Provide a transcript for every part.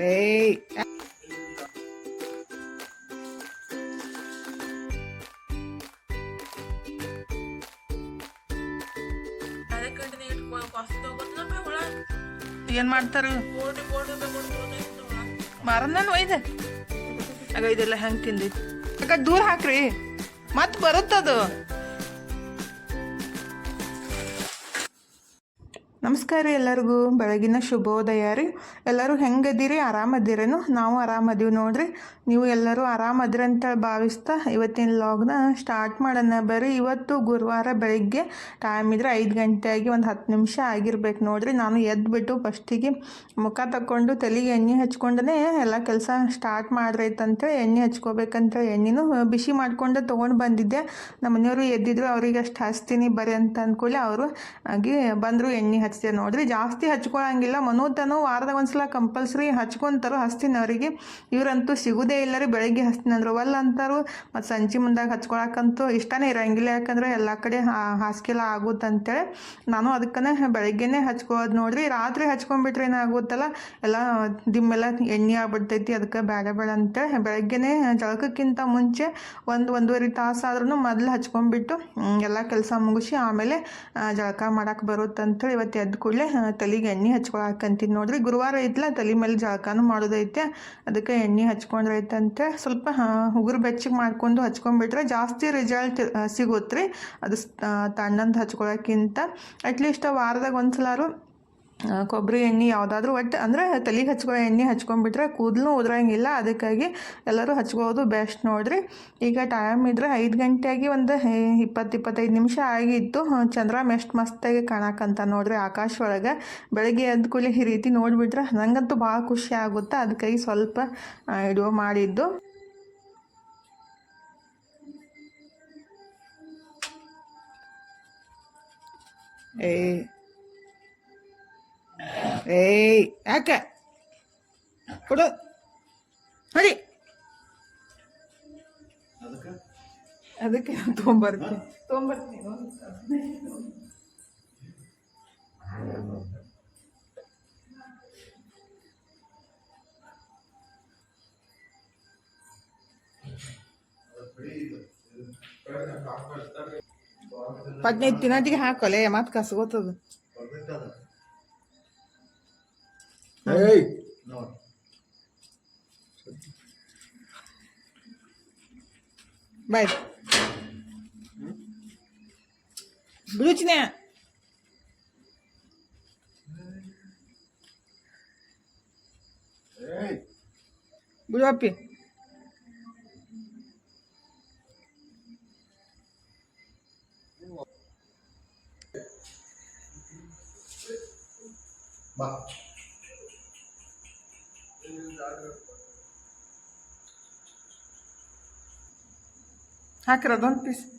ಏಯ್ ಏನ್ ಮಾಡ್ತಾರ? ಮಾರನ್ನ ಒಯ್ದ. ಆಗ ಇದೆಲ್ಲ ಹೆಂಗ್ ತಿಂದಿ? ಆಗ ದೂರ ಹಾಕ್ರಿ. ಮತ್ ಬರುತ್ತದು. ನಮಸ್ಕಾರ ಎಲ್ಲರಿಗೂ. ಬೆಳಗಿನ ಶುಭೋದಯ ರೀ. ಎಲ್ಲರೂ ಹೆಂಗದಿರಿ? ಆರಾಮದಿರೇನು? ನಾವು ಆರಾಮದೀವಿ ನೋಡ್ರಿ. ನೀವು ಎಲ್ಲರೂ ಆರಾಮದಿರಿ ಅಂತ ಭಾವಿಸ್ತಾ ಇವತ್ತಿನ ಲಾಗ್ನ ಸ್ಟಾರ್ಟ್ ಮಾಡೋಣ ಬರ್ರಿ. ಇವತ್ತು ಗುರುವಾರ ಬೆಳಿಗ್ಗೆ ಟೈಮ್ ಇದ್ರೆ ಐದು ಗಂಟೆ ಆಗಿ ಒಂದು ಹತ್ತು ನಿಮಿಷ ಆಗಿರ್ಬೇಕು ನೋಡ್ರಿ. ನಾನು ಎದ್ದುಬಿಟ್ಟು ಫಸ್ಟಿಗೆ ಮುಖ ತಕ್ಕೊಂಡು ತಲೆಗೆ ಎಣ್ಣೆ ಹಚ್ಕೊಂಡೇ ಎಲ್ಲ ಕೆಲಸ ಸ್ಟಾರ್ಟ್ ಮಾಡ್ರೈತಂತ ಎಣ್ಣೆ ಹಚ್ಕೋಬೇಕಂತ ಎಣ್ಣೆನೂ ಬಿಸಿ ಮಾಡಿಕೊಂಡು ತೊಗೊಂಡು ಬಂದಿದ್ದೆ. ನಮ್ಮ ಮನೆಯವರು ಎದ್ದಿದ್ರು, ಅವ್ರಿಗೆ ಅಷ್ಟು ಹಚ್ತೀನಿ ಬರ್ರಿ ಅಂತ ಅಂದ್ಕೊಳ್ಳಿ. ಅವರು ಆಗಿ ಬಂದರು ಎಣ್ಣೆ ಹಚ್ತೆ ನೋಡ್ರಿ ಜಾಸ್ತಿ ಹಚ್ಕೊಳ್ಳಂಗಿಲ್ಲ. ಮನೋತನು ವಾರದಾಗ ಒಂದ್ಸಲ ಕಂಪಲ್ಸರಿ ಹಚ್ಕೊಂತಾರೋ ಹಚ್ತೀನಿ ಅವರಿಗೆ ಇವರಂತೂ ಸಿಗುದೇ ಇಲ್ಲ ರೀ ಬೆಳಗ್ಗೆ ಹಚ್ತೀನಿ ಅಂದ್ರೆ ಒಲ್ಲ ಅಂತಾರು, ಮತ್ತು ಸಂಜೆ ಮುಂದಾಗ ಹಚ್ಕೊಳಕ್ಕಂತೂ ಇಷ್ಟನೇ ಇರಂಗಿಲ್ಲ. ಯಾಕಂದ್ರೆ ಎಲ್ಲ ಕಡೆ ಹಾಸಿಗೆಲ್ಲ ಆಗುತ್ತಂತೇಳಿ ನಾನು ಅದಕ್ಕನೆ ಬೆಳಗ್ಗೆನೇ ಹಚ್ಕೋದು ನೋಡ್ರಿ. ರಾತ್ರಿ ಹಚ್ಕೊಂಡ್ಬಿಟ್ರೆ ಏನಾಗುತ್ತಲ್ಲ, ಎಲ್ಲ ದಿಮ್ಮೆಲ್ಲ ಎಣ್ಣೆ ಆಗ್ಬಿಡ್ತೈತಿ ಅದಕ್ಕೆ ಬೇಡ ಬೇಡ ಅಂತೇಳಿ ಬೆಳಗ್ಗೆನೇ ಜಳಕಕ್ಕಿಂತ ಮುಂಚೆ ಒಂದು ಒಂದೂವರೆ ತಾಸು ಆದ್ರೂ ಮೊದಲು ಹಚ್ಕೊಂಡ್ಬಿಟ್ಟು ಎಲ್ಲ ಕೆಲಸ ಮುಗಿಸಿ ಆಮೇಲೆ ಜಳಕ ಮಾಡೋಕೆ ಬರುತ್ತಂತೇಳಿ ಇವತ್ತು ಎದ್ದ ಕೂಡಲೇ ತಲೆಗೆ ಎಣ್ಣೆ ಹಚ್ಕೊಳಕಂತೀನಿ ನೋಡ್ರಿ, ಗುರುವಾರ ಐತಲ್ಲ ತಲೆ ಮೇಲೆ ಜಳಕಾನು ಮಾಡೋದೈತೆ. ಅದಕ್ಕೆ ಎಣ್ಣೆ ಹಚ್ಕೊಂಡ್ರೈತಂತೆ. ಸ್ವಲ್ಪ ಉಗುರು ಬೆಚ್ಚಗೆ ಮಾಡ್ಕೊಂಡು ಹಚ್ಕೊಂಡ್ಬಿಟ್ರೆ ಜಾಸ್ತಿ ರಿಸಲ್ಟ್ ಸಿಗುತ್ತೆ ರೀ ಅದು ತಣ್ಣಂದು ಹಚ್ಕೊಳಕ್ಕಿಂತ. ಅಟ್ಲೀಸ್ಟ್ ವಾರದಾಗ ಒಂದ್ಸಲಾರು ಕೊಬ್ಬರಿ ಎಣ್ಣೆ ಯಾವುದಾದ್ರೂ ಒಟ್ಟು ಅಂದರೆ ತಲೆಗೆ ಹಚ್ಕೊಳ್ಳೋ ಎಣ್ಣೆ ಹಚ್ಕೊಂಡ್ಬಿಟ್ರೆ ಕೂದಲು ಉದ್ರಂಗಿಲ್ಲ. ಅದಕ್ಕಾಗಿ ಎಲ್ಲರೂ ಹಚ್ಕೋದು ಬೆಸ್ಟ್ ನೋಡಿರಿ. ಈಗ ಟೈಮ್ ಇದ್ರೆ ಐದು ಗಂಟೆಗೆ ಒಂದು ಇಪ್ಪತ್ತು ಇಪ್ಪತ್ತೈದು ನಿಮಿಷ ಆಗಿತ್ತು. ಚಂದ್ರ ಮೆಸ್ಟ್ ಮಸ್ತಾಗಿ ಕಾಣಕಂತ ನೋಡ್ರಿ ಆಕಾಶ ಒಳಗೆ. ಬೆಳಗ್ಗೆ ಎದ್ದ ಕೂಲಿ ಈ ರೀತಿ ನೋಡಿಬಿಟ್ರೆ ನನಗಂತೂ ಭಾಳ ಖುಷಿ ಆಗುತ್ತೆ. ಅದಕ್ಕಾಗಿ ಸ್ವಲ್ಪ ವಿಡಿಯೋ ಮಾಡಿದ್ದು. ಏಯ್ ಏಯ್ ಯಾಕೆ? ಕೊಡು. ನೋಡಿ ಅದಕ್ಕೆ ತೊಗೊಂಬರ್ತೀನಿ ತೊಗೊಂಬರ್ತೀನಿ ಪದ್ನೈದು ತಿನ್ನಟಿಗೆ ಹಾಕೋಲೆ ಮತ್ತೆ ಕಸ್ಗೋತದ. ಏಯ್ ಬಾಯ್ ಬಿಡುಚಿನ ಏಯ್ ಬಿಡು ಅಪ್ಪಿ हाकरा दोन पीस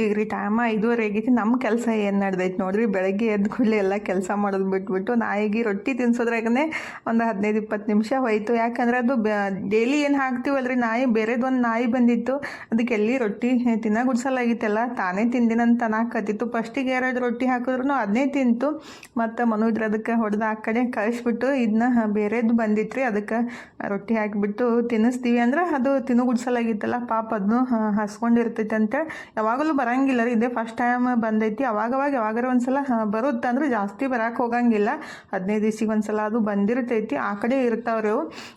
ಈಗ ರೀ ಟೈಮ ಐದುವರೆ ಆಗೈತಿ ನಮ್ಮ ಕೆಲಸ ಏನು ನಡೆದೈತೆ ನೋಡ್ರಿ? ಬೆಳಗ್ಗೆ ಎದ್ದ ಕೂಡಲೇ ಎಲ್ಲ ಕೆಲಸ ಮಾಡೋದು ಬಿಟ್ಬಿಟ್ಟು ನಾಯಿಗೆ ರೊಟ್ಟಿ ತಿನ್ಸೋದ್ರಾಗನೇ ಒಂದು ಹದಿನೈದು ಇಪ್ಪತ್ತು ನಿಮಿಷ ಹೋಯಿತು. ಯಾಕಂದ್ರೆ ಅದು ಡೈಲಿ ಏನು ಹಾಕ್ತೀವಲ್ರಿ? ನಾಯಿ ಬೇರೆದು ಒಂದು ನಾಯಿ ಬಂದಿತ್ತು. ಅದಕ್ಕೆ ಎಲ್ಲಿ ರೊಟ್ಟಿ ತಿನ್ನ ಗುಡ್ಸಲಾಗಿತ್ತಲ್ಲ ತಾನೇ ತಿಂದಿನಂತ ಅನ್ನಕತ್ತಿತ್ತು ಫಸ್ಟಿಗೆ ಎರಡು ರೊಟ್ಟಿ ಹಾಕಿದ್ರು ಅದನ್ನೇ ತಿಂತು. ಮತ್ತು ಮನು ಇದ್ರೆ ಅದಕ್ಕೆ ಹೊಡೆದು ಆ ಕಡೆ ಕಳಿಸ್ಬಿಟ್ಟು ಇದನ್ನ ಬೇರೆದು ಬಂದಿತ್ತು ರೀ ಅದಕ್ಕೆ ರೊಟ್ಟಿ ಹಾಕಿಬಿಟ್ಟು ತಿನ್ನಿಸ್ತೀವಿ. ಅಂದ್ರೆ ಅದು ತಿನ್ನು ಗುಡ್ಸಲಾಗಿತ್ತಲ್ಲ ಪಾಪ ಅದನ್ನು ಹಸ್ಕೊಂಡಿರ್ತೈತೆ ಅಂತೇಳಿ ಯಾವಾಗಲೂ ಬರಂಗಿಲ್ಲ ರೀ. ಇದೇ ಫಸ್ಟ್ ಟೈಮ್ ಬಂದೈತಿ. ಅವಾಗವಾಗ ಯಾವಾಗಾರ ಒಂದ್ಸಲ ಬರುತ್ತೆ ಅಂದ್ರೆ ಜಾಸ್ತಿ ಬರಕ್ಕೆ ಹೋಗಂಗಿಲ್ಲ. ಹದಿನೈದು ದಿವ್ಸಿಗೆ ಒಂದ್ಸಲ ಅದು ಬಂದಿರ್ತೈತಿ. ಆ ಕಡೆ ಇರ್ತಾವ್ರಿ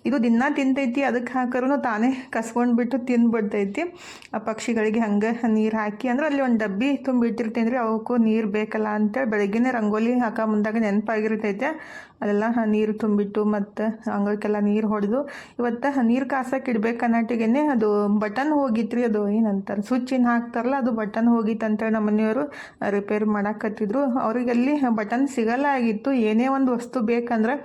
ಇದು ದಿನ ತಿಂತೈತಿ. ಅದಕ್ಕೆ ಹಾಕರೂ ತಾನೇ ಕಸ್ಕೊಂಡ್ಬಿಟ್ಟು ತಿಂದ್ಬಿಡ್ತೈತಿ. ಆ ಪಕ್ಷಿಗಳಿಗೆ ಹಂಗೆ ನೀರು ಹಾಕಿ ಅಂದ್ರೆ ಅಲ್ಲಿ ಒಂದು ಡಬ್ಬಿ ತುಂಬಿಟ್ಟಿರ್ತೇನೆ ರೀ. ಅವಕ್ಕೂ ನೀರು ಬೇಕಲ್ಲ ಅಂತೇಳಿ ಬೆಳಗ್ಗೆನೇ ರಂಗೋಲಿ ಹಾಕೋ ಮುಂದಾಗ ನೆನಪಾಗಿರ್ತೈತೆ. ಅದೆಲ್ಲ ನೀರು ತುಂಬಿಟ್ಟು ಮತ್ತು ಅಂಗಳಕ್ಕೆಲ್ಲ ನೀರು ಹೊಡೆದು ಇವತ್ತು ನೀರು ಕಾಸಕ್ಕೆ ಇಡ್ಬೇಕು ಅನ್ನಟ್ಟಿಗೆ ಅದು ಬಟನ್ ಹೋಗಿತ್ತು ರೀ ಅದು ಏನಂತಾರೆ ಸ್ವಿಚ್ ಏನು ಹಾಕ್ತಾರಲ್ಲ ಅದು ಬಟನ್. ಹೋಗಿತ್ತು ಅಂತೇಳಿ ನಮ್ಮ ಮನೆಯವರು ರಿಪೇರ್ ಮಾಡಾಕತ್ತಿದ್ರು. ಅವ್ರಿಗೆ ಅಲ್ಲಿ ಬಟನ್ ಸಿಗಲ್ಲ ಆಗಿತ್ತು ಏನೇ ಒಂದು ವಸ್ತು ಬೇಕಂದ್ರೆ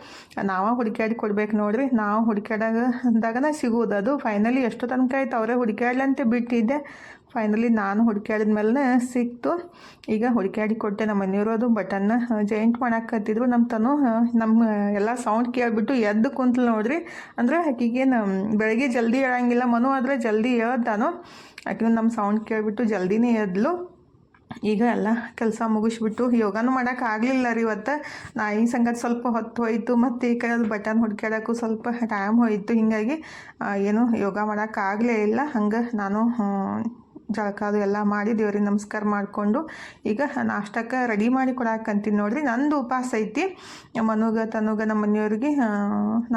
ನಾವೇ ಹುಡುಕ್ಯಾಡಿ ಕೊಡ್ಬೇಕು ನೋಡ್ರಿ. ನಾವು ಹುಡುಕಾಡಾಗ ಅಂದಾಗನ ಸಿಗೋದು. ಅದು ಫೈನಲಿ ಎಷ್ಟು ತನಕ ಆಯ್ತು. ಅವರೇ ಹುಡುಕ್ಯಾಡ್ಲಂತೆ ಬಿಟ್ಟಿದ್ದೆ. ಫೈನಲಿ ನಾನು ಹುಡುಕ್ಯಾಡಿದ ಮೇಲೆ ಸಿಕ್ತು. ಈಗ ಹುಡುಕ್ಯಾಡಿ ಕೊಟ್ಟೆ ನಮ್ಮ ಮನೆಯವರು ಅದು ಬಟನ್ನ ಜಾಯಿಂಟ್ ಮಾಡಾಕತ್ತಿದ್ರು. ನಮ್ಮ ತನು ನಮ್ಮ ಎಲ್ಲ ಸೌಂಡ್ ಕೇಳಿಬಿಟ್ಟು ಎದ್ದು ಕುಂತಲು ನೋಡ್ರಿ. ಅಂದ್ರೆ ಆಕಿಗೆ ನಮ್ಮ ಬೆಳಗ್ಗೆ ಜಲ್ದಿ ಹೇಳಂಗಿಲ್ಲ ಮನು ಆದರೆ ಜಲ್ದಿ ಹೇಳ್ದಾನು ಆಕೆ ನಮ್ಮ ಸೌಂಡ್ ಕೇಳಿಬಿಟ್ಟು ಜಲ್ದಿನೇ ಎದ್ಲು. ಈಗ ಎಲ್ಲ ಕೆಲಸ ಮುಗಿಸ್ಬಿಟ್ಟು ಯೋಗನೂ ಮಾಡೋಕೆ ಆಗಲಿಲ್ಲ ರೀ ಇವತ್ತು. ನಾಯಿ ಸಂಗತಿ ಸ್ವಲ್ಪ ಹೊತ್ತು ಹೋಯಿತು, ಮತ್ತು ಈ ಕಡೆ ಬಟನ್ ಹುಡ್ಕ್ಯಾಡೋಕ್ಕೂ ಸ್ವಲ್ಪ ಟೈಮ್ ಹೋಯಿತು. ಹೀಗಾಗಿ ಏನು ಯೋಗ ಮಾಡೋಕ್ಕಾಗಲೇ ಇಲ್ಲ. ಹಂಗೆ ನಾನು ಜಳಕ ಅದು ಎಲ್ಲ ಮಾಡಿ ದೇವ್ರಿಗೆ ನಮಸ್ಕಾರ ಮಾಡಿಕೊಂಡು ಈಗ ನಾಷ್ಟಕ್ಕೆ ರೆಡಿ ಮಾಡಿ ಕೊಡಾಕಂತೀನಿ ನೋಡ್ರಿ. ನಂದು ಉಪವಾಸ ಐತಿ. ಮನುಗ, ತನುಗ ನಮ್ಮ ಮನೆಯವ್ರಿಗೆ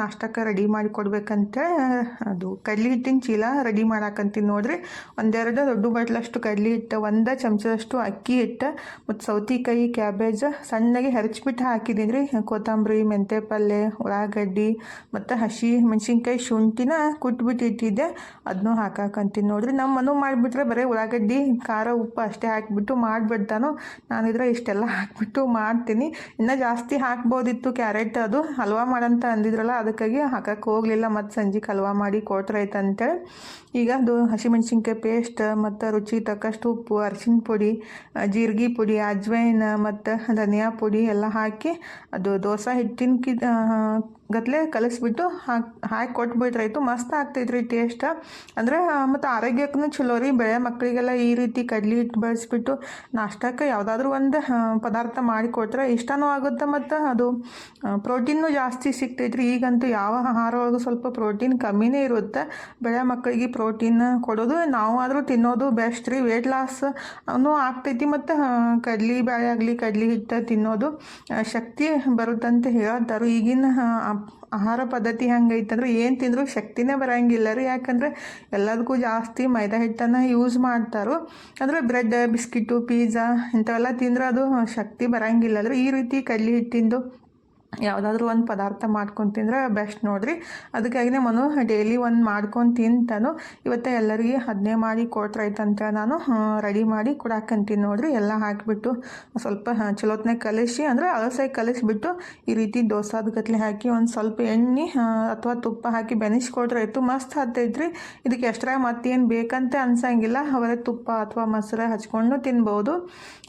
ನಾಷ್ಟಕ್ಕೆ ರೆಡಿ ಮಾಡಿ ಕೊಡ್ಬೇಕಂತ ಅದು ಕಡ್ಲಿ ಹಿಟ್ಟಿನ ಚೀಲ ರೆಡಿ ಮಾಡಾಕಂತೀನಿ ನೋಡ್ರಿ. ಒಂದೆರಡು ದೊಡ್ಡ ಬಟ್ಲಷ್ಟು ಕಡ್ಲಿ ಹಿಟ್ಟು, ಒಂದು ಚಮಚದಷ್ಟು ಅಕ್ಕಿ ಹಿಟ್ಟು, ಮತ್ತು ಸೌತಿಕಾಯಿ, ಕ್ಯಾಬೇಜ್ ಸಣ್ಣಗೆ ಹೆರಚ್ಬಿಟ್ಟು ಹಾಕಿದ್ದೀನಿ ರೀ ಕೊತ್ತಂಬರಿ ಮೆಂತೆ ಪಲ್ಯ ಉಳ್ಳಾಗಡ್ಡಿ, ಮತ್ತು ಹಸಿ ಮೆಣಸಿನ್ಕಾಯಿ ಶುಂಠಿನ ಕುಟ್ಬಿಟ್ಟು ಇಟ್ಟಿದ್ದೆ ಅದನ್ನೂ ಹಾಕಾಕಂತೀನಿ ನೋಡ್ರಿ. ನಮ್ಮ ಮನು ಮಾಡಿಬಿಟ್ರೆ ಬರೀ ಉಳ್ಳಾಗಡ್ಡಿ, ಖಾರ, ಉಪ್ಪು ಅಷ್ಟೇ ಹಾಕಿಬಿಟ್ಟು ಮಾಡಿಬಿಡ್ತಾನು? ನಾನಿದ್ರೆ ಇಷ್ಟೆಲ್ಲ ಹಾಕಿಬಿಟ್ಟು ಮಾಡ್ತೀನಿ. ಇನ್ನೂ ಜಾಸ್ತಿ ಹಾಕ್ಬೋದಿತ್ತು ಕ್ಯಾರೆಟ್ ಅದು. ಹಲ್ವಾ ಮಾಡಂತ ಅಂದಿದ್ರಲ್ಲ, ಅದಕ್ಕಾಗಿ ಹಾಕಕ್ಕೆ ಹೋಗಲಿಲ್ಲ. ಮತ್ತು ಸಂಜೆಗೆ ಹಲ್ವಾ ಮಾಡಿ ಕೊಟ್ರಾಯ್ತು ಅಂತೇಳಿ. ಈಗ ಅದು ಹಸಿಮೆಣ್ಸಿನ್ಕಾಯಿ ಪೇಸ್ಟ್ ಮತ್ತು ರುಚಿ ತಕ್ಕಷ್ಟು ಉಪ್ಪು, ಅರಿಶಿನ ಪುಡಿ ಜೀರಿಗೆ ಪುಡಿ ಅಜ್ವೈನ್ ಮತ್ತು ಧನಿಯಾ ಪುಡಿ ಎಲ್ಲ ಹಾಕಿ ಅದು ದೋಸೆ ಹಿಟ್ಟಿನ ಕಿ ಗತ್ಲೆ ಕಲಿಸ್ಬಿಟ್ಟು ಹಾಕಿ ಹಾಕಿ ಕೊಟ್ಬಿಟ್ರಾಯ್ತು. ಮಸ್ತ್ ಆಗ್ತೈತ್ರಿ ಟೇಸ್ಟ್ ಅಂದರೆ, ಮತ್ತು ಆರೋಗ್ಯಕ್ಕೂ ಚಲೋ ರೀ. ಬೆಳೆ ಮಕ್ಕಳಿಗೆಲ್ಲ ಈ ರೀತಿ ಕಡ್ಲಿ ಹಿಟ್ಟು ಬಳಸ್ಬಿಟ್ಟು ನಾಷ್ಟಕ್ಕೆ ಯಾವುದಾದ್ರೂ ಒಂದು ಪದಾರ್ಥ ಮಾಡಿ ಕೊಟ್ರೆ ಇಷ್ಟನೂ ಆಗುತ್ತೆ ಮತ್ತು ಅದು ಪ್ರೋಟೀನು ಜಾಸ್ತಿ ಸಿಗ್ತೈತ್ರಿ. ಈಗಂತೂ ಯಾವ ಆಹಾರ ಒಳಗೂ ಸ್ವಲ್ಪ ಪ್ರೋಟೀನ್ ಕಮ್ಮಿನೇ ಇರುತ್ತೆ. ಬೆಳೆ ಮಕ್ಕಳಿಗೆ ಪ್ರೋಟೀನ್ ಕೊಡೋದು, ನಾವು ಆದರೂ ತಿನ್ನೋದು ಬೆಸ್ಟ್ ರೀ. ವೇಟ್ ಲಾಸ್ ಆಗ್ತೈತಿ ಮತ್ತು ಕಡ್ಲಿ ಬೇಳೆ ಆಗಲಿ, ಕಡ್ಲಿ ಹಿಟ್ಟು ತಿನ್ನೋದು ಶಕ್ತಿ ಬರುತ್ತಂತ ಹೇಳ್ತಾರೆ. ಈಗಿನ ಆಹಾರ ಪದ್ಧತಿ ಹೆಂಗೈತಂದ್ರೆ ಏನು ತಿಂದರೂ ಶಕ್ತಿನೇ ಬರೋಂಗಿಲ್ಲ ರೀ. ಯಾಕಂದರೆ ಎಲ್ಲದಕ್ಕೂ ಜಾಸ್ತಿ ಮೈದಾ ಹಿಟ್ಟನ್ನು ಯೂಸ್ ಮಾಡ್ತಾರೋ, ಅಂದರೆ ಬ್ರೆಡ್ ಬಿಸ್ಕಿಟು ಪೀಝಾ ಇಂಥವೆಲ್ಲ ತಿಂದರೆ ಅದು ಶಕ್ತಿ ಬರೋಂಗಿಲ್ಲ ಅಂದರೆ ಈ ರೀತಿ ಕಡ್ಲಿ ಹಿಟ್ಟಿಂದು ಯಾವುದಾದ್ರೂ ಒಂದು ಪದಾರ್ಥ ಮಾಡ್ಕೊಂಡು ತಿಂದ್ರೆ ಬೆಸ್ಟ್ ನೋಡ್ರಿ. ಅದಕ್ಕಾಗಿನೇ ಮನು ಡೈಲಿ ಒಂದು ಮಾಡ್ಕೊಂಡು ತಿಂತಾನು. ಇವತ್ತು ಎಲ್ಲರಿಗೆ ಅದನ್ನೇ ಮಾಡಿ ಕೊಟ್ರೈತಂತ ನಾನು ರೆಡಿ ಮಾಡಿ ಕೊಡಾಕಂತೀನಿ ನೋಡ್ರಿ. ಎಲ್ಲ ಹಾಕಿಬಿಟ್ಟು ಸ್ವಲ್ಪ ಚಲೋತ್ನಾಗ ಕಲಿಸಿ ಅಂದರೆ ಅಲಸಾಗಿ ಕಲಿಸಿಬಿಟ್ಟು ಈ ರೀತಿ ದೋಸಾದ ಗತ್ಲೆ ಹಾಕಿ ಒಂದು ಸ್ವಲ್ಪ ಎಣ್ಣೆ ಅಥವಾ ತುಪ್ಪ ಹಾಕಿ ಬೆನಿಸ್ಕೊಟ್ರಾಯ್ತು ಮಸ್ತ್ ಹತ್ತೈತ್ರಿ ಇದಕ್ಕೆ ಎಕ್ಸ್ಟ್ರಾ ಮತ್ತೇನು ಬೇಕಂತ ಅನ್ಸಂಗಿಲ್ಲ. ಅವರೇ ತುಪ್ಪ ಅಥವಾ ಮೊಸರು ಹಚ್ಕೊಂಡು ತಿನ್ಬೋದು.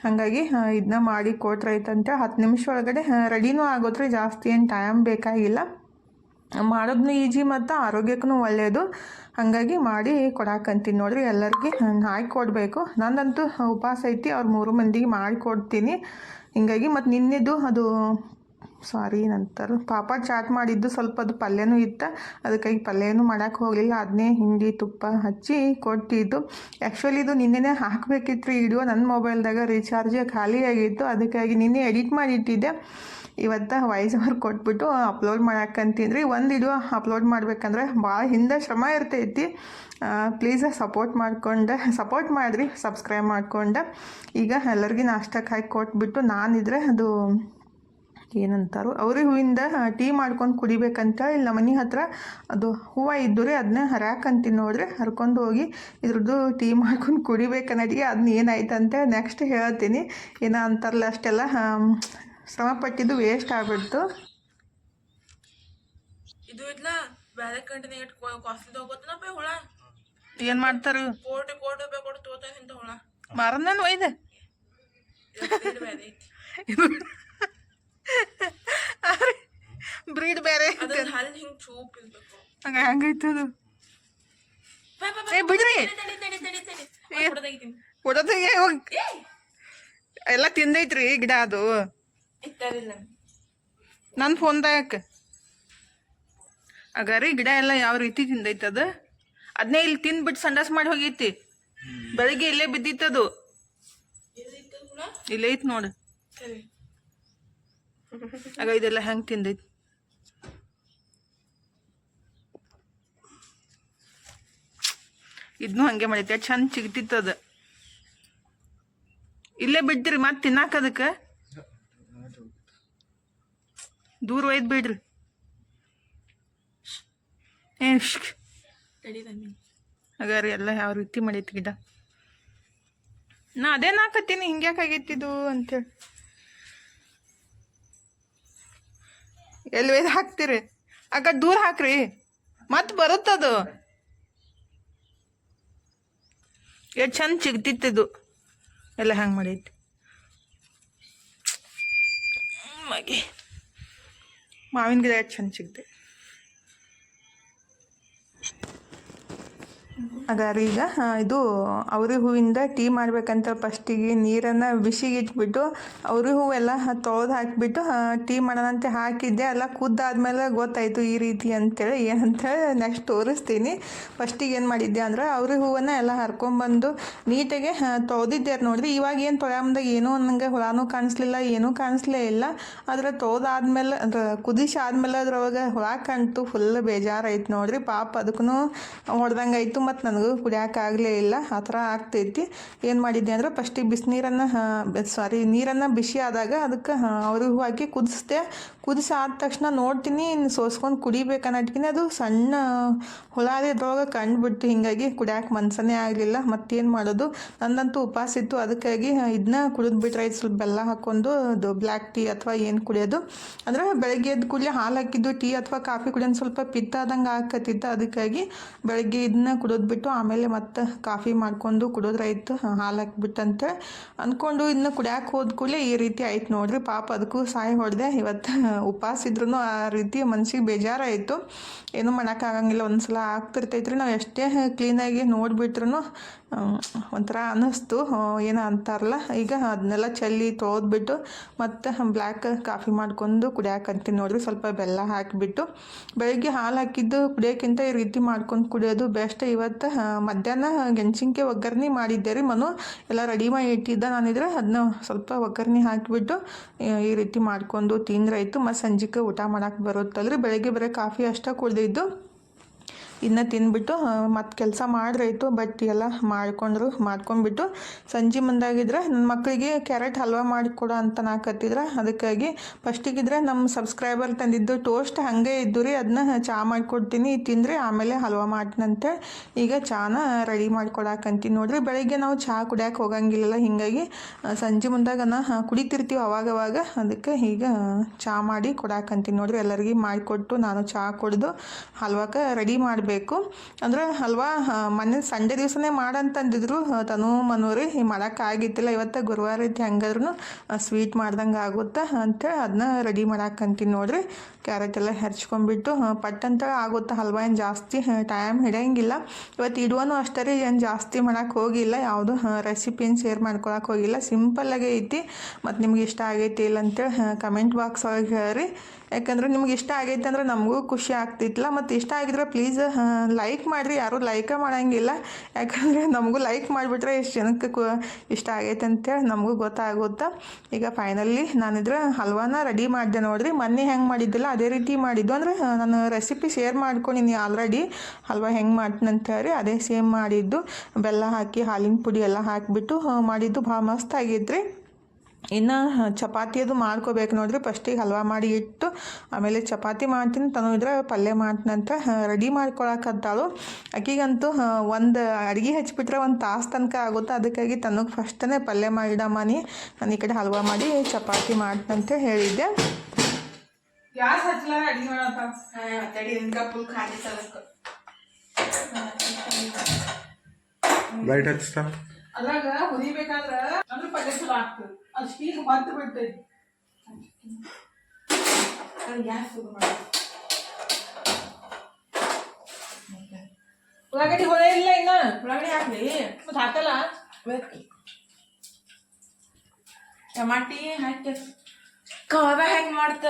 ಹಾಗಾಗಿ ಇದನ್ನ ಮಾಡಿ ಕೊಟ್ರೈತಂತೆ ಹತ್ತು ನಿಮಿಷ ಒಳಗಡೆ ರೆಡಿನೂ ಆಗೋದ್ರೆ ಜಾಸ್ತಿ ಏನು ಟೈಮ್ ಬೇಕಾಗಿಲ್ಲ. ಮಾಡೋದನ್ನು ಈಜಿ ಮತ್ತು ಆರೋಗ್ಯಕ್ಕೂ ಒಳ್ಳೆಯದು ಹಾಗಾಗಿ ಮಾಡಿ ಕೊಡಾಕಂತೀನಿ ನೋಡ್ರಿ ಎಲ್ಲರಿಗೆ. ಹಾಕಿ ಕೊಡಬೇಕು. ನಂದಂತೂ ಉಪವಾಸ ಐತಿ. ಅವ್ರು ಮೂರು ಮಂದಿಗೆ ಮಾಡಿಕೊಡ್ತೀನಿ ಹಿಂಗಾಗಿ ಮತ್ತು ನಿನ್ನೆದು ಅದು ಸಾರಿ ನಂತರ. ಪಾಪ ಚಾಟ್ ಮಾಡಿದ್ದು ಸ್ವಲ್ಪ ಅದು ಪಲ್ಯನೂ ಇತ್ತು. ಅದಕ್ಕಾಗಿ ಪಲ್ಯನೂ ಮಾಡೋಕ್ಕೆ ಹೋಗಲಿಲ್ಲ. ಅದನ್ನೇ ಹಿಂಡಿ ತುಪ್ಪ ಹಚ್ಚಿ ಕೊಟ್ಟಿದ್ದು. ಆ್ಯಕ್ಚುಲಿ ಇದು ನಿನ್ನೆನೇ ಹಾಕಬೇಕಿತ್ತು ವಿಡಿಯೋ ನನ್ನ ಮೊಬೈಲ್ದಾಗ ರೀಚಾರ್ಜ್ ಖಾಲಿ ಆಗಿತ್ತು. ಅದಕ್ಕಾಗಿ ನಿನ್ನೆ ಎಡಿಟ್ ಮಾಡಿಟ್ಟಿದ್ದೆ. ಇವತ್ತು ವಾಯ್ಸ್ ಓವರ್ ಕೊಟ್ಬಿಟ್ಟು ಅಪ್ಲೋಡ್ ಮಾಡೋಕ್ಕಂತಿದ್ರಿ ಒಂದು ವಿಡಿಯೋ ಅಪ್ಲೋಡ್ ಮಾಡ್ಬೇಕಂದ್ರೆ ಭಾಳ ಹಿಂದೆ ಶ್ರಮ ಇರ್ತೈತಿ. ಪ್ಲೀಸ್ ಸಪೋರ್ಟ್ ಮಾಡ್ಕೊಂಡು ಸಪೋರ್ಟ್ ಮಾಡಿರಿ ಸಬ್ಸ್ಕ್ರೈಬ್ ಮಾಡ್ಕೊಂಡು. ಈಗ ಎಲ್ಲರಿಗೂ ನಾಷ್ಟಕ್ಕೆ ಹಾಕಿ ಕೊಟ್ಬಿಟ್ಟು ನಾನಿದ್ರೆ ಅದು ಏನಂತಾರೋ ಅವ್ರಿ ಹೂವಿಂದ ಟೀ ಮಾಡ್ಕೊಂಡು ಕುಡಿಬೇಕಂತ ಇಲ್ಲಿ ನಮ್ಮ ಮನೆ ಹತ್ರ ಅದು ಹೂವು ಇದ್ದು ರೀ ಅದನ್ನ ಹರ್ಯಾಕಂತೀನಿ ನೋಡ್ರಿ ಹರ್ಕೊಂಡು ಹೋಗಿ ಇದ್ರದ್ದು ಟೀ ಮಾಡ್ಕೊಂಡು ಕುಡಿಬೇಕನ್ನೋದಿಗೆ ಅದನ್ನ ಏನಾಯ್ತು ಅಂತ ನೆಕ್ಸ್ಟ್ ಹೇಳ್ತೀನಿ. ಏನೋ ಅಂತಾರಲ್ಲ ಅಷ್ಟೆಲ್ಲ ಶ್ರಮ ಪಟ್ಟಿದ್ದು ವೇಸ್ಟ್ ಆಗ್ಬಿಡ್ತು. ಇದು ಇದ್ಲ ಬೇರೆ ಕಂಟಿನ ತಗೋತನಪ್ಪ ಹುಳ? ಏನು ಮಾಡ್ತಾರೆ? ಕೋಟಿ ಕೋಟಿ ರೂಪಾಯಿ ಕೊಟ್ಟು ತಗೋತಾನೆ ಇಂಥ ಹುಳ. ಒಯ್ದೆ. ಬ್ರೀಡ್ ಬೇರೆ ಹಂಗ ಹಲ್ಲು ಹಿಂಗ್ ಚೂಪ್ ಇರ್ಬೇಕು ಹಂಗೆ ಹೆಂಗೈತೆ ಅದು. ಏ ಬಿಡ್ರಿ. ಹೋಗಿ ಎಲ್ಲ ತಿಂದೈತ್ರಿ ಗಿಡ ಅದು. ನನ್ ನನ್ನ ಫೋನ್ದಾಗ ಅಗಾರಿ ಗಿಡ ಎಲ್ಲ ಯಾವ ರೀತಿ ತಿಂದೈತೆ ಅದು? ಅದನ್ನೇ ಇಲ್ಲಿ ತಿಂದ್ಬಿಟ್ಟು ಸಂಡಾಸ್ ಮಾಡಿ ಹೋಗೈತಿ. ಬೆಳಿಗ್ಗೆ ಇಲ್ಲೇ ಬಿದ್ದಿತ್ತದು ಇಲ್ಲೇ ಐತಿ ನೋಡು. ಆಗ ಇದೆಲ್ಲ ಹೆಂಗೆ ತಿಂದೈತಿ? ಇದನ್ನು ಹಂಗೆ ಮಾಡೈತೆ ಚಂದ ಚಿಗ್ತಿತ್ತದ ಇಲ್ಲೇ ಬಿಡ್ತೀರಿ ಮತ್ತೆ ತಿನ್ನಾಕ ಅದಕ್ಕೆ. ದೂರ ಒಯ್ದು ಬಿಡ್ರಿ. ಹಾಗಾರಿ ಎಲ್ಲ ಯಾವ ರೀತಿ ಮಾಡೈತಿ ಗಿಡ? ನಾ ಅದೇ ನಾಕತ್ತೀನಿ ಹಿಂಗ್ಯಾಕಾಗೈತಿದು ಅಂತೇಳಿ. ಎಲ್ಲಿ ಒಯ್ದು ಹಾಕ್ತೀರಿ? ಆಗ ದೂರ ಹಾಕ್ರಿ. ಮತ್ತೆ ಬರುತ್ತದು ಎಷ್ಟು ಚಂದ ಸಿಗ್ತಿತ್ತಿದ್ದು ಎಲ್ಲ ಹಂಗೆ ಮಾಡೈತಿ ಮಗೆ ಮಾವಿನ ಗಿಡ ಎಷ್ಟು ಚಂದ ಸಿಗ್ತೆ ಹಾಗಾದ್ರೆ ಈಗ ಇದು ಅವ್ರಿ ಹೂವಿಂದ ಟೀ ಮಾಡ್ಬೇಕಂತ ಫಸ್ಟಿಗೆ ನೀರನ್ನು ಬಿಸಿಗಿಟ್ಬಿಟ್ಟು ಅವ್ರಿ ಹೂವೆಲ್ಲ ತೊಳೆದು ಹಾಕಿಬಿಟ್ಟು ಟೀ ಮಾಡೋಣಂತೆ ಹಾಕಿದ್ದೆ. ಎಲ್ಲ ಕುದ್ದಾದ್ಮೇಲೆ ಗೊತ್ತಾಯಿತು ಈ ರೀತಿ ಅಂತೇಳಿ ಏನಂತ ನೆಕ್ಸ್ಟ್ ತೋರಿಸ್ತೀನಿ. ಫಸ್ಟಿಗೆ ಏನು ಮಾಡಿದ್ದೆ ಅಂದ್ರೆ, ಅವ್ರಿ ಹೂವನ್ನು ಎಲ್ಲ ಹರ್ಕೊಂಬಂದು ನೀಟಾಗೆ ತೊಳೆದಿದ್ದೆ ನೋಡ್ರಿ. ಇವಾಗ ಏನು ತೊಳೆಯಮ್ದಾಗ ಏನೂ ನನಗೆ ಹುಳನೂ ಕಾಣಿಸ್ಲಿಲ್ಲ, ಏನೂ ಕಾಣಿಸ್ಲೇ ಇಲ್ಲ. ಆದರೆ ತೊಳೆದಾದ್ಮೇಲೆ, ಅಂದ್ರೆ ಕುದಿಸಿ ಆದಮೇಲೆ ಅದ್ರೊಳಗೆ ಹುಳ ಕಾಣ್ತು ಫುಲ್ ಬೇಜಾರಾಯ್ತು ನೋಡ್ರಿ. ಪಾಪ ಅದಕ್ಕೂ ಹೊಡೆದಂಗೆ ಆಯಿತು ಮತ್ತು ನನಗೂ ಕುಡಿಯೋಕ್ಕಾಗಲೇ ಇಲ್ಲ. ಆ ಥರ ಆಗ್ತೈತಿ. ಏನು ಮಾಡಿದ್ದೆ ಅಂದ್ರೆ ಫಸ್ಟಿಗೆ ಬಿಸಿನೀರನ್ನು ಸಾರಿ ನೀರನ್ನು ಬಿಸಿ ಆದಾಗ ಅದಕ್ಕೆ ಅವ್ರಿಗೆ ಹಾಕಿ ಕುದಿಸ್ದೆ. ಕುದಿಸಿ ಆದ ತಕ್ಷಣ ನೋಡ್ತೀನಿ, ಇನ್ನು ಸೋಸ್ಕೊಂಡು ಕುಡಿಬೇಕನ್ನಟ್ಕಿನ ಅದು ಸಣ್ಣ ಹುಳ ಇದ್ರೊಳಗೆ ಕಂಡುಬಿಟ್ಟು ಹಿಂಗಾಗಿ ಕುಡಿಯೋಕೆ ಮನ್ಸನೇ ಆಗಲಿಲ್ಲ. ಮತ್ತೇನು ಮಾಡೋದು? ನಂದಂತೂ ಉಪವಾಸ ಇತ್ತು. ಅದಕ್ಕಾಗಿ ಇದನ್ನ ಕುಡಿದು ಬಿಟ್ರೆ ಸ್ವಲ್ಪ ಬೆಲ್ಲ ಹಾಕ್ಕೊಂಡು ಅದು ಬ್ಲ್ಯಾಕ್ ಟೀ ಅಥವಾ ಏನು ಕುಡಿಯೋದು. ಅಂದ್ರೆ ಬೆಳಗ್ಗೆ ಎದ್ದು ಕೂಡಲೇ ಹಾಲು ಹಾಕಿದ್ದು, ಟೀ ಅಥವಾ ಕಾಫಿ ಕುಡಿಯೋದು ಸ್ವಲ್ಪ ಪಿತ್ತ ಆದಂಗೆ ಆಕತ್ತಿತ್ತು ಅದಕ್ಕಾಗಿ ಬೆಳಗ್ಗೆ ಇದನ್ನ ಕುಡಿದ್ಬಿಟ್ಟು ಆಮೇಲೆ ಮತ್ತೆ ಕಾಫಿ ಮಾಡ್ಕೊಂಡು ಕುಡಿದ್ರಾಯ್ತು ಹಾಲು ಹಾಕ್ಬಿಟ್ಟಂತೆ ಅಂದ್ಕೊಂಡು ಇದನ್ನ ಕುಡಿಯೋಕೆ ಹೋದ ಕೂಡಲೇ ಈ ರೀತಿ ಆಯ್ತು ನೋಡ್ರಿ. ಪಾಪ ಅದಕ್ಕೂ ಸಾಯಿ ಹೊಡೆದೆ. ಇವತ್ತು ಉಪವಾಸ ಇದ್ರೂ ಆ ರೀತಿ ಮನ್ಸಿಗೆ ಬೇಜಾರಾಯಿತು. ಏನೂ ಮಾಡೋಕ್ಕಾಗಂಗಿಲ್ಲ, ಒಂದ್ಸಲ ಆಗ್ತಿರ್ತೈತ್ರಿ. ನಾವು ಎಷ್ಟೇ ಕ್ಲೀನಾಗಿ ನೋಡಿಬಿಟ್ರು ಒಂಥರ ಅನ್ನಿಸ್ತು. ಏನೋ ಅಂತಾರಲ್ಲ ಈಗ ಅದನ್ನೆಲ್ಲ ಚೆಲ್ಲಿ ತೋದ್ಬಿಟ್ಟು ಮತ್ತು ಬ್ಲ್ಯಾಕ್ ಕಾಫಿ ಮಾಡ್ಕೊಂಡು ಕುಡಿಯಾಕಂತೀನಿ ನೋಡಿರಿ. ಸ್ವಲ್ಪ ಬೆಲ್ಲ ಹಾಕಿಬಿಟ್ಟು, ಬೆಳಗ್ಗೆ ಹಾಲು ಹಾಕಿದ್ದು ಕುಡಿಯೋಕ್ಕಿಂತ ಈ ರೀತಿ ಮಾಡ್ಕೊಂಡು ಕುಡಿಯೋದು ಬೆಸ್ಟ್. ಇವತ್ತು ಮಧ್ಯಾಹ್ನ ಗೆಣಸಿನ್ಕೆ ಒಗ್ಗರಣೆ ಮಾಡಿದ್ದೆ ರೀ ಮನು. ಎಲ್ಲ ರೆಡಿ ಮಾಡಿ ಇಟ್ಟಿದ್ದ ನಾನಿದ್ರೆ. ಅದನ್ನ ಸ್ವಲ್ಪ ಒಗ್ಗರಣೆ ಹಾಕಿಬಿಟ್ಟು, ಈ ರೀತಿ ಮಾಡ್ಕೊಂಡು ತಿಂದ್ರಾಯ್ತು. ಮತ್ತು ಸಂಜೆಗೆ ಊಟ ಮಾಡಕ್ಕೆ ಬರುತ್ತಲ್ರಿ ಬೆಳಗ್ಗೆ ಬರೀ ಕಾಫಿ ಅಷ್ಟೇ ಕುಡ್ದಿದ್ದು ಇನ್ನು ತಿನ್ಬಿಟ್ಟು ಮತ್ತು ಕೆಲಸ ಮಾಡ್ರಾಯ್ತು ಬಟ್ ಎಲ್ಲ ಮಾಡ್ಕೊಂಡ್ರು ಮಾಡ್ಕೊಂಡ್ಬಿಟ್ಟು ಸಂಜೆ ಮುಂದಾಗಿದ್ರೆ ನನ್ನ ಮಕ್ಕಳಿಗೆ ಕ್ಯಾರೆಟ್ ಹಲ್ವಾ ಮಾಡಿಕೊಡು ಅಂತ ನಾಕತ್ತಿದ್ರೆ ಅದಕ್ಕಾಗಿ ಫಸ್ಟಿಗಿದ್ರೆ ನಮ್ಮ ಸಬ್ಸ್ಕ್ರೈಬರ್ ತಂದಿದ್ದು ಟೋಸ್ಟ್ ಹಾಗೆ ಇದ್ದು ರೀ ಅದನ್ನ ಚಹಾ ಮಾಡಿಕೊಡ್ತೀನಿ ತಿಂದರೆ ಆಮೇಲೆ ಹಲ್ವಾ ಮಾಡ್ತೀನಂತೆ ಈಗ ಚಹಾನ ರೆಡಿ ಮಾಡ್ಕೊಡಾಕಂತೀನಿ ನೋಡ್ರಿ. ಬೆಳಗ್ಗೆ ನಾವು ಚಹಾ ಕುಡಿಯೋಕೆ ಹೋಗಂಗಿಲ್ಲ ಹೀಗಾಗಿ ಸಂಜೆ ಮುಂದಾಗನ ಆ, ಕುಡಿತಿರ್ತೀವಿ ಅವಾಗವಾಗ. ಅದಕ್ಕೆ ಈಗ ಚಹಾ ಮಾಡಿ ಕೊಡಾಕಂತೀನಿ ನೋಡ್ರಿ. ಎಲ್ಲರಿಗೂ ಮಾಡಿಕೊಟ್ಟು ನಾನು ಚಹಾ ಕುಡಿದು ಹಲ್ವಾಕ ರೆಡಿ ಮಾಡಬೇಕು. ಅಂದ್ರೆ ಹಲ್ವಾ ಮೊನ್ನೆ ಸಂಡೆ ದಿವಸನೇ ಮಾಡಂತಂದಿದ್ರು ತನು ಮನೂರಿ ಮಾಡೋಕ್ಕಾಗಿತ್ತಿಲ್ಲ ಇವತ್ತು ಗುರುವಾರ ಇದ್ದು ಹೆಂಗಾದ್ರೂ ಸ್ವೀಟ್ ಮಾಡ್ದಂಗೆ ಆಗುತ್ತೆ ಅಂತೇಳಿ ಅದನ್ನ ರೆಡಿ ಮಾಡಾಕಂತೀನಿ ನೋಡ್ರಿ. ಕ್ಯಾರೆಟ್ ಎಲ್ಲ ಹೆರ್ಚ್ಕೊಂಡ್ಬಿಟ್ಟು ಪಟ್ ಅಂತ ಆಗುತ್ತೆ ಹಲ್ವಾ ಏನು ಜಾಸ್ತಿ ಟೈಮ್ ಹಿಡಿಯಂಗಿಲ್ಲ. ಇವತ್ತು ಇಡುವನು ಅಷ್ಟೇ ರೀ, ಏನು ಜಾಸ್ತಿ ಮಾಡಕ್ಕೆ ಹೋಗಿಲ್ಲ, ಯಾವುದು ರೆಸಿಪಿನ ಶೇರ್ ಮಾಡ್ಕೊಳಕ್ಕೆ ಹೋಗಿಲ್ಲ. ಸಿಂಪಲ್ಲಾಗೇ ಐತಿ, ಮತ್ತು ನಿಮ್ಗೆ ಇಷ್ಟ ಆಗೈತಿ ಇಲ್ಲ ಅಂತೇಳಿ ಕಮೆಂಟ್ ಬಾಕ್ಸ್ ಒಳಗೆ ಹೇಳ್ರಿ. ಯಾಕಂದ್ರೆ ನಿಮ್ಗೆ ಇಷ್ಟ ಆಗೈತೆ ಅಂದ್ರೆ ನಮಗೂ ಖುಷಿ ಆಗ್ತಿತ್ತಲ್ಲ. ಮತ್ತು ಇಷ್ಟ ಆಗಿದ್ರೆ ಪ್ಲೀಸ್ ಲೈಕ್ ಮಾಡಿರಿ. ಯಾರೂ ಲೈಕ ಮಾಡೋಂಗಿಲ್ಲ. ಯಾಕಂದರೆ ನಮಗೂ ಲೈಕ್ ಮಾಡಿಬಿಟ್ರೆ ಎಷ್ಟು ಜನಕ್ಕೆ ಇಷ್ಟ ಆಗೈತೆ ಅಂತೇಳಿ ನಮಗೂ ಗೊತ್ತಾಗುತ್ತೆ. ಈಗ ಫೈನಲಿ ನಾನಿದ್ರೆ ಹಲ್ವಾನ ರೆಡಿ ಮಾಡಿದೆ ನೋಡಿರಿ. ಮೊನ್ನೆ ಹೆಂಗೆ ಮಾಡಿದ್ದಿಲ್ಲ, ಅದೇ ರೀತಿ ಮಾಡಿದ್ದು. ಅಂದ್ರೆ ನಾನು ರೆಸಿಪಿ ಶೇರ್ ಮಾಡ್ಕೊಂಡಿನಿ ಆಲ್ರೆಡಿ ಹಲ್ವಾ ಹೆಂಗೆ ಮಾಡ್ತೀನಿ ಅಂತ ಅದೇ ಸೇಮ್ ಮಾಡಿದ್ದು. ಬೆಲ್ಲ ಹಾಕಿ, ಹಾಲಿನ ಪುಡಿ ಎಲ್ಲ ಹಾಕಿಬಿಟ್ಟು ಮಾಡಿದ್ದು. ಭಾಳ ಮಸ್ತ್ ಆಗಿತ್ತು ಇನ್ನು ಚಪಾತಿ ಅದು ಮಾಡ್ಕೋಬೇಕು. ನೋಡ್ರಿ ಫಸ್ಟಿಗೆ ಹಲ್ವ ಮಾಡಿ ಇಟ್ಟು ಆಮೇಲೆ ಚಪಾತಿ ಮಾಡ್ತೀನಿ. ತನು ಇದ್ರೆ ಪಲ್ಯ ಮಾಡ್ತೀನಂತ ರೆಡಿ ಮಾಡ್ಕೊಳಕತ್ತಾಳು. ಅಕ್ಕಿಗಂತೂ ಒಂದು ಅಡುಗೆ ಹಚ್ಚಿಬಿಟ್ರೆ ಒಂದು ತಾಸು ತನಕ ಆಗುತ್ತೆ. ಅದಕ್ಕಾಗಿ ತನಗೆ ಫಸ್ಟನೇ ಪಲ್ಯ ಮಾಡಿಡಮ್ಮನಿ ನಾನು ಈ ಕಡೆ ಹಲ್ವ ಮಾಡಿ ಚಪಾತಿ ಮಾಡ್ತಂತ ಹೇಳಿದ್ದೆ. ಗ್ಯಾಸ್ ಲೈಟ್ ಹಚ್ತಾ? ಅದ್ರಾಗ ಹುರಿಬೇಕಾದ್ರ ಅಂದ್ರೆ ಪಲ್ಯ ಚಲೋ ಆಗ್ತದೆ. ಅಷ್ಟೀಗ ಮದ್ದು ಬಿಡ್ತೈತಿ ಗ್ಯಾಸ್ ಶುರು ಮಾಡಿ ಉಳ್ಳಾಗಡ್ಡಿ ಹೊಳೆ ಇಲ್ಲ ಇನ್ನ ಉಳ್ಳಾಗಡ್ಡಿ ಹಾಕ್ಲಿ ಮತ್ತೆ ಹಾಕಲ್ಲ ಟಮಾಟಿ ಹಾಕಿ ಕಬಾಬ ಹೆಂಗ್ ಮಾಡ್ತ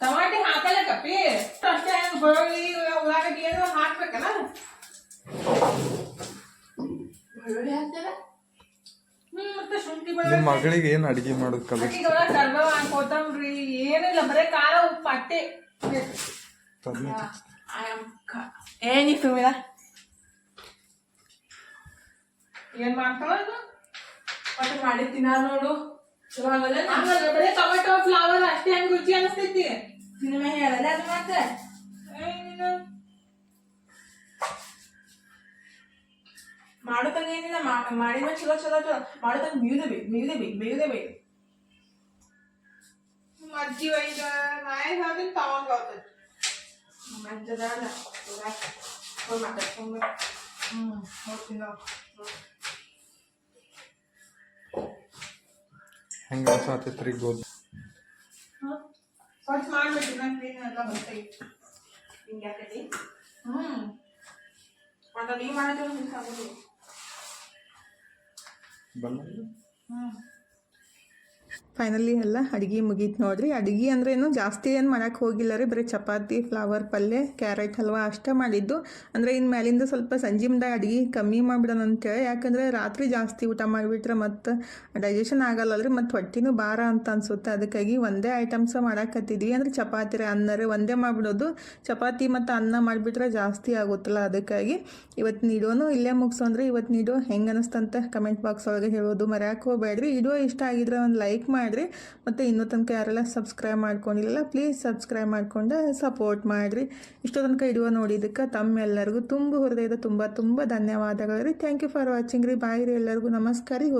ಟಮಾಟಿ ಹಾಕಲ್ಲ ಕಪ್ಪಿ ಅಷ್ಟೇ ಹೆಂಗ್ ಬೆಳ್ಳುಳ್ಳಿ ಉಳ್ಳಾಗಡ್ಡಿ ಏನೋ ಹಾಕ್ಬೇಕಲ್ಲ ಬೆಳ್ಳುಳ್ಳಿ ಹಾಕ್ತಾರ ಹ್ಮ್ ಮತ್ತೆ ಶುಂಠಿ ನಿಮ್ಮ ಮಗಳಿಗೆ ಏನ್ ಅಡಿಗೆ ಮಾಡೋದು ಕಲಿಸ್ ಕರ್ಬೇವ ಕೊತ್ತಂಬ್ರಿ ಏನಿಲ್ಲ ಬರೇ ಖಾರ ಉಪ್ಪು ಅಟ್ಟೆ. ಏನಿ ಸುಮಿದ ಏನ್ ಮಾಡ್ತಾವ? ಒಟ್ಟು ಮಾಡಿ ತಿನ್ನ ನೋಡು. ಚಲೋ ಆಗಲ್ಲ? ಬರೇ ಟೊಮೆಟೊ ಫ್ಲವರ್ ಅಷ್ಟೇ ಹೆಂಗ್ ರುಚಿ ಅನಿಸ್ತೈತಿ? ಸಿನಿಮಾ ಹೇಳಲ್ಲ ಅದು ಮಾತ್ರ. ಮಾಡುತ್ತಾಗ ಏನಿಲ್ಲ ಮಾಡಿದ್ರೆ ಚಲೋ ಚಲೋ ಚಲೋ ಮಾಡುತ್ತಾಗ ಮೇಯುದೆ ಬೇ ಮೇಯುದೆ ಬೇ ಮೇಯುದೆ ಬೇ ಅಜ್ಜಿ ವೈದ ನಾಯಿ ಹಾಗೆ ತಾವಂಗ ಆಗ್ತದೆ ಮಜ್ಜದಾನ ಹೋಗಿ ಮಾತಾಡ್ಕೊಂಡು ಹ್ಞೂ ಹೋಗ್ತೀನಿ ನಾವು ಹೆಂಗೆ ಕೆಲಸ ಆಗ್ತೈತ್ರಿ ಗೋಧಿ ಸ್ವಚ್ಛ ಮಾಡ್ಬೇಕು ನಾನು ಕ್ಲೀನ್ ಎಲ್ಲ ಬರ್ತೈತಿ ಹಿಂಗೆ ಯಾಕೈತಿ ಹ್ಞೂ ಒಂದು ನೀವು ಮಾಡಿದ್ರೆ ಹಿಂಗೆ ಆಗೋದು Banana. Ah. ಫೈನಲಿ ಎಲ್ಲ ಅಡುಗೆ ಮುಗೀತು ನೋಡ್ರಿ. ಅಡುಗೆ ಅಂದ್ರೆ ಏನು ಜಾಸ್ತಿ ಏನು ಮಾಡಕ್ಕೆ ಹೋಗಿಲ್ಲ ರೀ. ಬರೀ ಚಪಾತಿ ಫ್ಲವರ್ ಪಲ್ಯ ಕ್ಯಾರೆಟ್ ಹಲ್ವಾ ಅಷ್ಟೇ ಮಾಡಿದ್ದು. ಅಂದ್ರೆ ಇನ್ನು ಮೇಲಿಂದ ಸ್ವಲ್ಪ ಸಂಜೆಮ್ದ ಅಡುಗೆ ಕಮ್ಮಿ ಮಾಡಿಬಿಡೋಣ ಅಂತೇಳಿ. ಯಾಕಂದರೆ ರಾತ್ರಿ ಜಾಸ್ತಿ ಊಟ ಮಾಡಿಬಿಟ್ರೆ ಮತ್ತು ಡೈಜೆಷನ್ ಆಗಲ್ಲಲ್ರಿ. ಮತ್ತು ಹೊಟ್ಟಿನೂ ಭಾರ ಅಂತ ಅನ್ಸುತ್ತೆ. ಅದಕ್ಕಾಗಿ ಒಂದೇ ಐಟಮ್ಸ ಮಾಡಾಕತ್ತಿದ್ವಿ. ಅಂದ್ರೆ ಚಪಾತಿ ರೀ, ಅನ್ನ ರೀ, ಒಂದೇ ಮಾಡಿಬಿಡೋದು. ಚಪಾತಿ ಮತ್ತು ಅನ್ನ ಮಾಡಿಬಿಟ್ರೆ ಜಾಸ್ತಿ ಆಗುತ್ತಲ್ಲ. ಅದಕ್ಕಾಗಿ ಇವತ್ತು ನೀಡೋನು ಇಲ್ಲೇ ಮುಗಿಸೋಂದ್ರೆ ಇವತ್ತು ನೀಡೋ ಹೆಂಗೆ ಅನಿಸ್ತಂತ ಕಮೆಂಟ್ ಬಾಕ್ಸ್ ಒಳಗೆ ಹೇಳೋದು ಮರ್ಯಾಕೆ ಹೋಗ್ಬೇಡ್ರಿ. ಇಡೋ ಇಷ್ಟ ಆಗಿದ್ರೆ ಒಂದು ಲೈಕ್ ಮಾಡಿರಿ. ಮತ್ತು ಇನ್ನೂ ತನಕ ಯಾರೆಲ್ಲ ಸಬ್ಸ್ಕ್ರೈಬ್ ಮಾಡ್ಕೊಂಡಿಲ್ಲ ಪ್ಲೀಸ್ ಸಬ್ಸ್ಕ್ರೈಬ್ ಮಾಡಿಕೊಂಡು ಸಪೋರ್ಟ್ ಮಾಡಿರಿ. ಇಷ್ಟೋ ತನಕ ಇಡುವ ನೋಡಿದ್ದಕ್ಕೆ ತಮ್ಮೆಲ್ಲರಿಗೂ ತುಂಬ ಹೃದಯದ ತುಂಬ ತುಂಬ ಧನ್ಯವಾದಗಳು ರೀ. ಥ್ಯಾಂಕ್ ಯು ಫಾರ್ ವಾಚಿಂಗ್ ರೀ. ಬಾಯ್ ರೀ ಎಲ್ಲರಿಗೂ. ನಮಸ್ಕಾರ ರೀ.